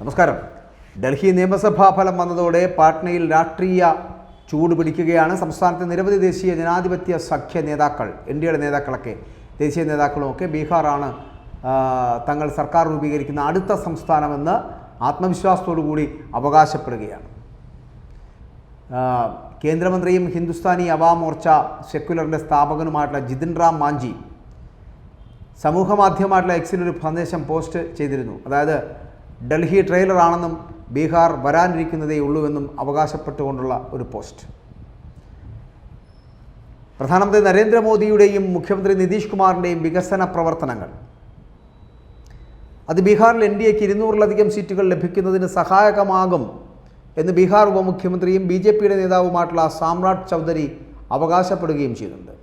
നമസ്കാരം. ഡൽഹി നിയമസഭാ ഫലം വന്നതോടെ പാട്നയിൽ രാഷ്ട്രീയ ചൂട് പിടിക്കുകയാണ്. സംസ്ഥാനത്തെ നിരവധി ദേശീയ ജനാധിപത്യ സഖ്യ നേതാക്കൾ എൻ ഡി എയുടെ നേതാക്കളൊക്കെ ദേശീയ നേതാക്കളുമൊക്കെ ബീഹാറാണ് തങ്ങൾ സർക്കാർ രൂപീകരിക്കുന്ന അടുത്ത സംസ്ഥാനമെന്ന് ആത്മവിശ്വാസത്തോടു കൂടി അവകാശപ്പെടുകയാണ്. കേന്ദ്രമന്ത്രിയും ഹിന്ദുസ്ഥാനി അവാം മോർച്ച സെക്യുലറിന്റെ സ്ഥാപകനുമായിട്ടുള്ള ജിതിൻ റാം മാഞ്ചി എക്സിൽ ഒരു സന്ദേശം പോസ്റ്റ് ചെയ്തിരുന്നു. അതായത് ഡൽഹി ട്രെയിലറാണെന്നും ബീഹാർ വരാനിരിക്കുന്നതേ ഉള്ളൂവെന്നും അവകാശപ്പെട്ടുകൊണ്ടുള്ള ഒരു പോസ്റ്റ്. പ്രധാനമന്ത്രി നരേന്ദ്രമോദിയുടെയും മുഖ്യമന്ത്രി നിതീഷ് കുമാറിന്റെയും വികസന പ്രവർത്തനങ്ങൾ. അത് ബീഹാറിൽ എൻ ഡി എക്ക് ഇരുന്നൂറിലധികം സീറ്റുകൾ ലഭിക്കുന്നതിന് സഹായകമാകും എന്ന് ബീഹാർ ഉപമുഖ്യമന്ത്രിയും ബി ജെ പിയുടെ നേതാവുമായിട്ടുള്ള സാമ്രാട്ട് ചൗധരി അവകാശപ്പെടുകയും ചെയ്യുന്നുണ്ട്.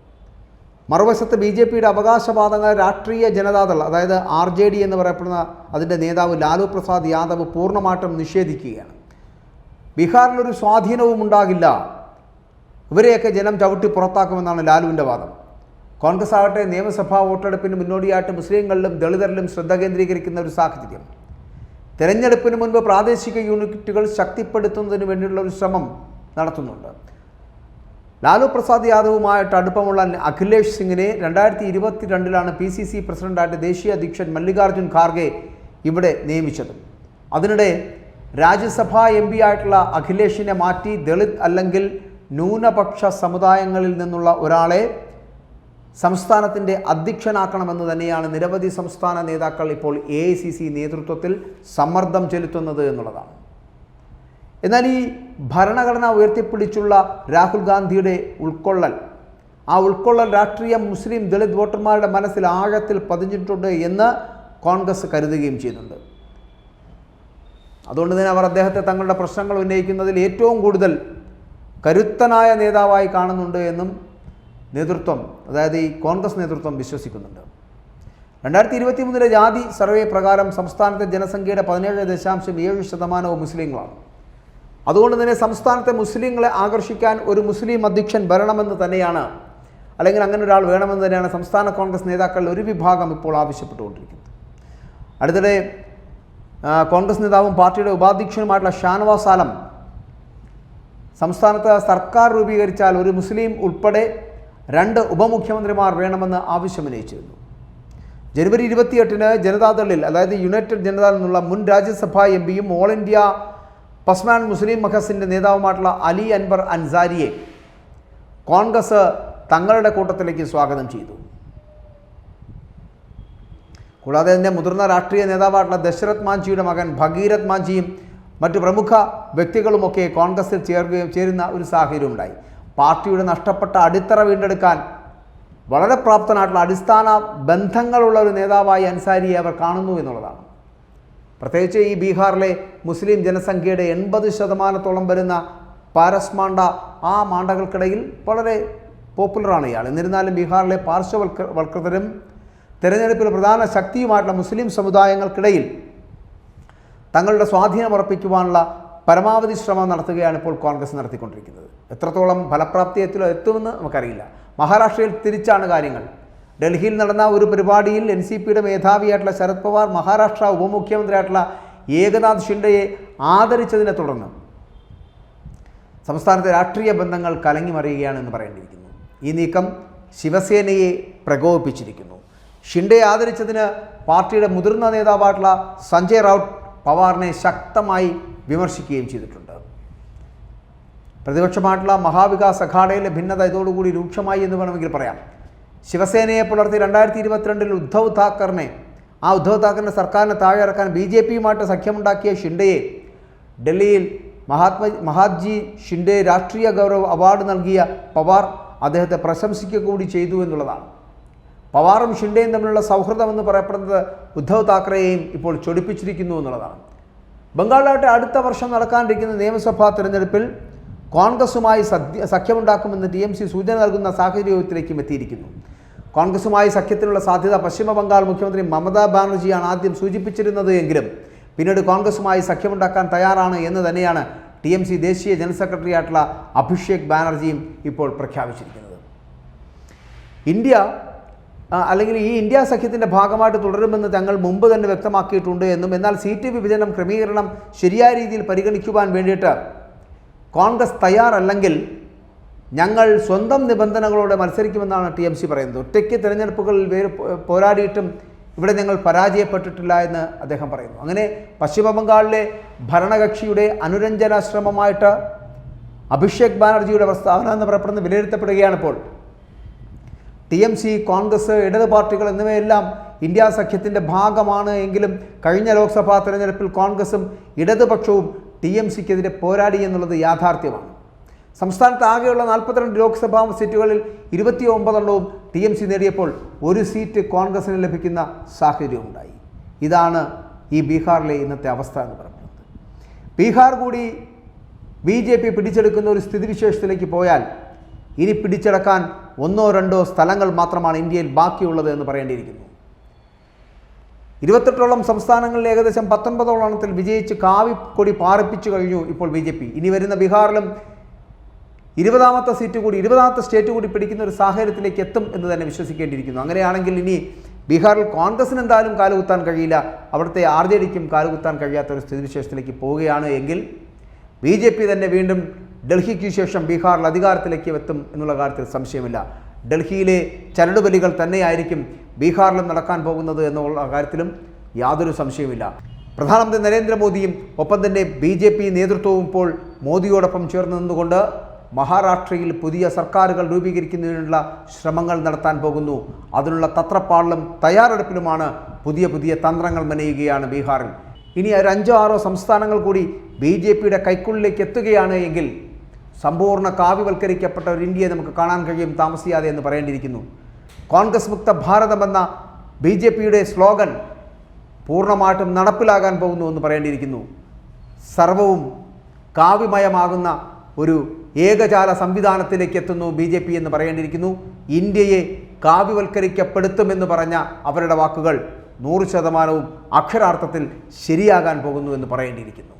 മറുവശത്ത് ബി ജെ പിയുടെ അവകാശവാദങ്ങൾ രാഷ്ട്രീയ ജനതാദൾ അതായത് ആർ ജെ ഡി എന്ന് പറയപ്പെടുന്ന അതിന്റെ നേതാവ് ലാലു പ്രസാദ് യാദവ് പൂർണമായിട്ടും നിഷേധിക്കുകയാണ്. ബീഹാറിലൊരു സ്വാധീനവും ഉണ്ടാകില്ല. ഇവരെയൊക്കെ ജനം ചവിട്ടി പുറത്താക്കുമെന്നാണ് ലാലുവിന്റെ വാദം. കോൺഗ്രസ് ആകട്ടെ നിയമസഭാ വോട്ടെടുപ്പിന് മുന്നോടിയായിട്ട് മുസ്ലിങ്ങളിലും ദളിതരിലും ശ്രദ്ധ കേന്ദ്രീകരിക്കുന്ന ഒരു സാഹചര്യം. തെരഞ്ഞെടുപ്പിന് മുൻപ് പ്രാദേശിക യൂണിറ്റുകൾ ശക്തിപ്പെടുത്തുന്നതിന് വേണ്ടിയുള്ള ഒരു ശ്രമം നടത്തുന്നുണ്ട്. ലാലു പ്രസാദ് യാദവുമായിട്ട് അടുപ്പമുള്ള അഖിലേഷ് സിംഗിനെ രണ്ടായിരത്തി ഇരുപത്തിരണ്ടിലാണ് പി സി സി പ്രസിഡന്റായിട്ട് ദേശീയ അധ്യക്ഷൻ മല്ലികാർജുൻ ഖാർഗെ ഇവിടെ നിയമിച്ചത്. അതിനിടെ രാജ്യസഭാ എം പി ആയിട്ടുള്ള അഖിലേഷിനെ മാറ്റി ദളിത് അല്ലെങ്കിൽ ന്യൂനപക്ഷ സമുദായങ്ങളിൽ നിന്നുള്ള ഒരാളെ സംസ്ഥാനത്തിന്റെ അധ്യക്ഷനാക്കണമെന്ന് തന്നെയാണ് നിരവധി സംസ്ഥാന നേതാക്കൾ ഇപ്പോൾ എ നേതൃത്വത്തിൽ സമ്മർദ്ദം ചെലുത്തുന്നത് എന്നുള്ളതാണ്. എന്നാൽ ഈ ഭരണഘടന ഉയർത്തിപ്പിടിച്ചുള്ള രാഹുൽ ഗാന്ധിയുടെ ഉൾക്കൊള്ളൽ ആ ഉൾക്കൊള്ളൽ രാഷ്ട്രീയ മുസ്ലിം ദളിത് വോട്ടർമാരുടെ മനസ്സിൽ ആഴത്തിൽ പതിഞ്ഞിട്ടുണ്ട് എന്ന് കോൺഗ്രസ് കരുതുകയും ചെയ്യുന്നുണ്ട്. അതുകൊണ്ട് തന്നെ അവർ അദ്ദേഹത്തെ തങ്ങളുടെ പ്രശ്നങ്ങൾ ഉന്നയിക്കുന്നതിൽ ഏറ്റവും കൂടുതൽ കരുത്തനായ നേതാവായി കാണുന്നുണ്ട് എന്നും നേതൃത്വം അതായത് ഈ കോൺഗ്രസ് നേതൃത്വം വിശ്വസിക്കുന്നുണ്ട്. രണ്ടായിരത്തി ഇരുപത്തി മൂന്നിലെ ജാതി സർവേ പ്രകാരം സംസ്ഥാനത്തെ ജനസംഖ്യയുടെ പതിനേഴ് ദശാംശം ഏഴ് ശതമാനവും മുസ്ലിങ്ങളാണ്. അതുകൊണ്ട് തന്നെ സംസ്ഥാനത്തെ മുസ്ലിങ്ങളെ ആകർഷിക്കാൻ ഒരു മുസ്ലിം അധ്യക്ഷൻ വരണമെന്ന് തന്നെയാണ്. അല്ലെങ്കിൽ അങ്ങനെ ഒരാൾ വേണമെന്ന് തന്നെയാണ് സംസ്ഥാന കോൺഗ്രസ് നേതാക്കളുടെ ഒരു വിഭാഗം ഇപ്പോൾ ആവശ്യപ്പെട്ടുകൊണ്ടിരിക്കുന്നത്. അടുത്തിടെ കോൺഗ്രസ് നേതാവും പാർട്ടിയുടെ ഉപാധ്യക്ഷനുമായിട്ടുള്ള ഷാനവാസ് ആലം സംസ്ഥാനത്ത് സർക്കാർ രൂപീകരിച്ചാൽ ഒരു മുസ്ലിം ഉൾപ്പെടെ രണ്ട് ഉപമുഖ്യമന്ത്രിമാർ വേണമെന്ന് ആവശ്യമുന്നയിച്ചിരുന്നു. ജനുവരി ഇരുപത്തിയെട്ടിന് ജനതാദളിൽ അതായത് യുണൈറ്റഡ് ജനതാദളിൽ നിന്നുള്ള മുൻ രാജ്യസഭാ എം പിയും ഓൾ ഇന്ത്യ പസ്മാൻ മുസ്ലിം മഹസിന്റെ നേതാവുമായിട്ടുള്ള അലി അൻവർ അൻസാരിയെ കോൺഗ്രസ് തങ്ങളുടെ കൂട്ടത്തിലേക്ക് സ്വാഗതം ചെയ്തു. കൂടാതെ തന്നെ മുതിർന്ന രാഷ്ട്രീയ നേതാവായിട്ടുള്ള ദശരഥ് മാഞ്ചിയുടെ മകൻ ഭഗീരഥ് മാഞ്ചിയും മറ്റു പ്രമുഖ വ്യക്തികളുമൊക്കെ കോൺഗ്രസിൽ ചേർക്കുകയും ചേരുന്ന ഒരു സാഹചര്യം ഉണ്ടായി. പാർട്ടിയുടെ നഷ്ടപ്പെട്ട അടിത്തറ വീണ്ടെടുക്കാൻ വളരെ പ്രാപ്തനായിട്ടുള്ള അടിസ്ഥാന ബന്ധങ്ങളുള്ള ഒരു നേതാവായി അൻസാരിയെ അവർ കാണുന്നു എന്നുള്ളതാണ്. പ്രത്യേകിച്ച് ഈ ബീഹാറിലെ മുസ്ലിം ജനസംഖ്യയുടെ എൺപത് ശതമാനത്തോളം വരുന്ന പാരസ്മാണ്ട ആ മാണ്ടകൾക്കിടയിൽ വളരെ പോപ്പുലറാണ് ഇയാൾ. എന്നിരുന്നാലും ബീഹാറിലെ പാർശ്വവൽക്ക വൽകൃതരും തെരഞ്ഞെടുപ്പിൽ പ്രധാന ശക്തിയുമായിട്ടുള്ള മുസ്ലിം സമുദായങ്ങൾക്കിടയിൽ തങ്ങളുടെ സ്വാധീനം ഉറപ്പിക്കുവാനുള്ള പരമാവധി ശ്രമം നടത്തുകയാണ് ഇപ്പോൾ കോൺഗ്രസ് നടത്തിക്കൊണ്ടിരിക്കുന്നത്. എത്രത്തോളം ഫലപ്രാപ്തിയത്തിലോ എത്തുമെന്ന് നമുക്കറിയില്ല. മഹാരാഷ്ട്രയിൽ തിരിച്ചാണ് കാര്യങ്ങൾ. ഡൽഹിയിൽ നടന്ന ഒരു പരിപാടിയിൽ എൻ സി പിയുടെ മേധാവിയായിട്ടുള്ള ശരത് പവാർ മഹാരാഷ്ട്ര ഉപമുഖ്യമന്ത്രിയായിട്ടുള്ള ഏകനാഥ് ഷിൻഡയെ ആദരിച്ചതിനെ തുടർന്ന് സംസ്ഥാനത്തെ രാഷ്ട്രീയ ബന്ധങ്ങൾ കലങ്ങി മറിയുകയാണെന്ന് പറയേണ്ടിയിരിക്കുന്നു. ഈ നീക്കം ശിവസേനയെ പ്രകോപിപ്പിച്ചിരിക്കുന്നു. ഷിൻഡയെ ആദരിച്ചതിന് പാർട്ടിയുടെ മുതിർന്ന നേതാവായിട്ടുള്ള സഞ്ജയ് റൌട്ട് പവാറിനെ ശക്തമായി വിമർശിക്കുകയും ചെയ്തിട്ടുണ്ട്. പ്രതിപക്ഷമായിട്ടുള്ള മഹാവികാസ് അഘാടയിലെ ഭിന്നത ഇതോടുകൂടി രൂക്ഷമായി എന്ന് വേണമെങ്കിൽ പറയാം. ശിവസേനയെ പുലർത്തി രണ്ടായിരത്തി ഇരുപത്തിരണ്ടിൽ ഉദ്ധവ് താക്കറിനെ ആ ഉദ്ധവ് താക്കറിന്റെ സർക്കാരിനെ താഴെ ഇറക്കാൻ ബി ജെ പിയുമായിട്ട് സഖ്യമുണ്ടാക്കിയ ഷിൻഡയെ ഡൽഹിയിൽ മഹാത്മ മഹാത്ജി ഷിൻഡെ രാഷ്ട്രീയ ഗൗരവ അവാർഡ് നൽകിയ പവാർ അദ്ദേഹത്തെ പ്രശംസിക്കുക കൂടി ചെയ്തു എന്നുള്ളതാണ്. പവാറും ഷിൻഡെയും തമ്മിലുള്ള സൗഹൃദം എന്ന് പറയപ്പെടുന്നത് ഉദ്ധവ് താക്കറെയും ഇപ്പോൾ ചൊടിപ്പിച്ചിരിക്കുന്നു എന്നുള്ളതാണ്. ബംഗാളിലാവട്ടെ അടുത്ത വർഷം നടക്കാനിരിക്കുന്ന നിയമസഭാ തെരഞ്ഞെടുപ്പിൽ കോൺഗ്രസുമായി സദ്യ സഖ്യമുണ്ടാക്കുമെന്ന് ടി എം സി സൂചന നൽകുന്ന സാഹചര്യത്തിലേക്കും എത്തിയിരിക്കുന്നു. കോൺഗ്രസുമായി സഖ്യത്തിനുള്ള സാധ്യത പശ്ചിമ ബംഗാൾ മുഖ്യമന്ത്രി മമതാ ബാനർജിയാണ് ആദ്യം സൂചിപ്പിച്ചിരുന്നത് എങ്കിലും പിന്നീട് കോൺഗ്രസുമായി സഖ്യമുണ്ടാക്കാൻ തയ്യാറാണ് എന്ന് തന്നെയാണ് ടി എം സി ദേശീയ ജനറൽ സെക്രട്ടറി ആയിട്ടുള്ള അഭിഷേക് ബാനർജിയും ഇപ്പോൾ പ്രഖ്യാപിച്ചിരിക്കുന്നത്. ഇന്ത്യ അല്ലെങ്കിൽ ഈ ഇന്ത്യ സഖ്യത്തിന്റെ ഭാഗമായിട്ട് തുടരുമെന്ന് തങ്ങൾ മുമ്പ് തന്നെ വ്യക്തമാക്കിയിട്ടുണ്ട് എന്നും എന്നാൽ സീറ്റ് വിഭജനം ക്രമീകരണം ശരിയായ രീതിയിൽ പരിഗണിക്കുവാൻ വേണ്ടിയിട്ട് കോൺഗ്രസ് തയ്യാറല്ലെങ്കിൽ ഞങ്ങൾ സ്വന്തം നിബന്ധനകളോടെ മത്സരിക്കുമെന്നാണ് ടി എം സി പറയുന്നത്. ഒറ്റയ്ക്ക് തിരഞ്ഞെടുപ്പുകളിൽ വേറെ പോരാടിയിട്ടും ഇവിടെ ഞങ്ങൾ പരാജയപ്പെട്ടിട്ടില്ല എന്ന് അദ്ദേഹം പറയുന്നു. അങ്ങനെ പശ്ചിമബംഗാളിലെ ഭരണകക്ഷിയുടെ അനുരഞ്ജന ശ്രമമായിട്ട് അഭിഷേക് ബാനർജിയുടെ പ്രസ്താവന എന്ന് പറയപ്പെടുന്ന വിലയിരുത്തപ്പെടുകയാണിപ്പോൾ ടി എം സി കോൺഗ്രസ് ഇടത് പാർട്ടികൾ എന്നിവയെല്ലാം ഇന്ത്യ സഖ്യത്തിന്റെ ഭാഗമാണ് എങ്കിലും കഴിഞ്ഞ ലോക്സഭാ തെരഞ്ഞെടുപ്പിൽ കോൺഗ്രസും ഇടതുപക്ഷവും ടി എം സിക്കെതിരെ പോരാടി എന്നുള്ളത് യാഥാർത്ഥ്യമാണ്. സംസ്ഥാനത്ത് ആകെയുള്ള നാൽപ്പത്തിരണ്ട് ലോക്സഭാ സീറ്റുകളിൽ ഇരുപത്തി ഒമ്പതെണ്ണവും ടി എം സി നേടിയപ്പോൾ ഒരു സീറ്റ് കോൺഗ്രസിന് ലഭിക്കുന്ന സാഹചര്യമുണ്ടായി ഇതാണ് ഈ ബീഹാറിലെ ഇന്നത്തെ അവസ്ഥ എന്ന് പറയുന്നത് ബീഹാർ കൂടി ബി ജെ പി പിടിച്ചെടുക്കുന്ന ഒരു സ്ഥിതിവിശേഷത്തിലേക്ക് പോയാൽ ഇനി പിടിച്ചെടുക്കാൻ ഒന്നോ രണ്ടോ സ്ഥലങ്ങൾ മാത്രമാണ് ഇന്ത്യയിൽ ബാക്കിയുള്ളത് എന്ന് പറയേണ്ടിയിരിക്കുന്നു. ഇരുപത്തെട്ടോളം സംസ്ഥാനങ്ങളിൽ ഏകദേശം പത്തൊൻപതോളത്തിൽ വിജയിച്ച് കാവിക്കൊടി പാറിപ്പിച്ചു കഴിഞ്ഞു ഇപ്പോൾ ബി ജെ പി. ഇനി വരുന്ന ബീഹാറിലും ഇരുപതാമത്തെ സീറ്റ് കൂടി ഇരുപതാമത്തെ സ്റ്റേറ്റ് കൂടി പിടിക്കുന്ന ഒരു സാഹചര്യത്തിലേക്ക് എത്തും എന്ന് തന്നെ വിശ്വസിക്കേണ്ടിയിരിക്കുന്നു. അങ്ങനെയാണെങ്കിൽ ഇനി ബീഹാറിൽ കോൺഗ്രസിന് എന്തായാലും കാലുകുത്താൻ കഴിയില്ല. അവിടുത്തെ ആർ ജെ ഡിക്കും കാലുകുത്താൻ കഴിയാത്ത ഒരു സ്ഥിതിവിശേഷത്തിലേക്ക് പോവുകയാണ് എങ്കിൽ ബി ജെ പി തന്നെ വീണ്ടും ഡൽഹിക്ക് ശേഷം ബീഹാറിൽ അധികാരത്തിലേക്ക് എത്തും എന്നുള്ള കാര്യത്തിൽ സംശയമില്ല. ഡൽഹിയിലെ ചരടുബലികൾ തന്നെയായിരിക്കും ബീഹാറിലും നടക്കാൻ പോകുന്നത് എന്നുള്ള കാര്യത്തിലും യാതൊരു സംശയവുമില്ല. പ്രധാനമന്ത്രി നരേന്ദ്രമോദിയും ഒപ്പം തന്നെ ബി ജെ പി നേതൃത്വവും ഇപ്പോൾ മോദിയോടൊപ്പം ചേർന്ന് നിന്നുകൊണ്ട് മഹാരാഷ്ട്രയിൽ പുതിയ സർക്കാരുകൾ രൂപീകരിക്കുന്നതിനുള്ള ശ്രമങ്ങൾ നടത്താൻ പോകുന്നു. അതിനുള്ള തത്രപ്പാളിലും തയ്യാറെടുപ്പിലുമാണ് പുതിയ പുതിയ തന്ത്രങ്ങൾ മെനയുകയാണ് ബീഹാറിൽ. ഇനി ഒരു അഞ്ചോ ആറോ സംസ്ഥാനങ്ങൾ കൂടി ബി ജെ പിയുടെ കൈക്കുള്ളിലേക്ക് എത്തുകയാണ് എങ്കിൽ സമ്പൂർണ കാവ്യവൽക്കരിക്കപ്പെട്ട ഒരു ഇന്ത്യയെ നമുക്ക് കാണാൻ കഴിയും താമസിയാതെ എന്ന് പറയേണ്ടിയിരിക്കുന്നു. കോൺഗ്രസ് മുക്ത ഭാരതമെന്ന ബി ജെ പിയുടെ സ്ലോഗൻ പൂർണമായിട്ടും നടപ്പിലാകാൻ പോകുന്നു എന്ന് പറയേണ്ടിയിരിക്കുന്നു. സർവവും കാവ്യമയമാകുന്ന ഒരു ഏകജാല സംവിധാനത്തിലേക്ക് എത്തുന്നു ബി ജെ പി എന്ന് പറയേണ്ടിയിരിക്കുന്നു. ഇന്ത്യയെ കാവ്യവൽക്കരിക്കപ്പെടുത്തുമെന്ന് പറഞ്ഞ അവരുടെ വാക്കുകൾ നൂറ് ശതമാനവും അക്ഷരാർത്ഥത്തിൽ ശരിയാകാൻ പോകുന്നു എന്ന് പറയേണ്ടിയിരിക്കുന്നു.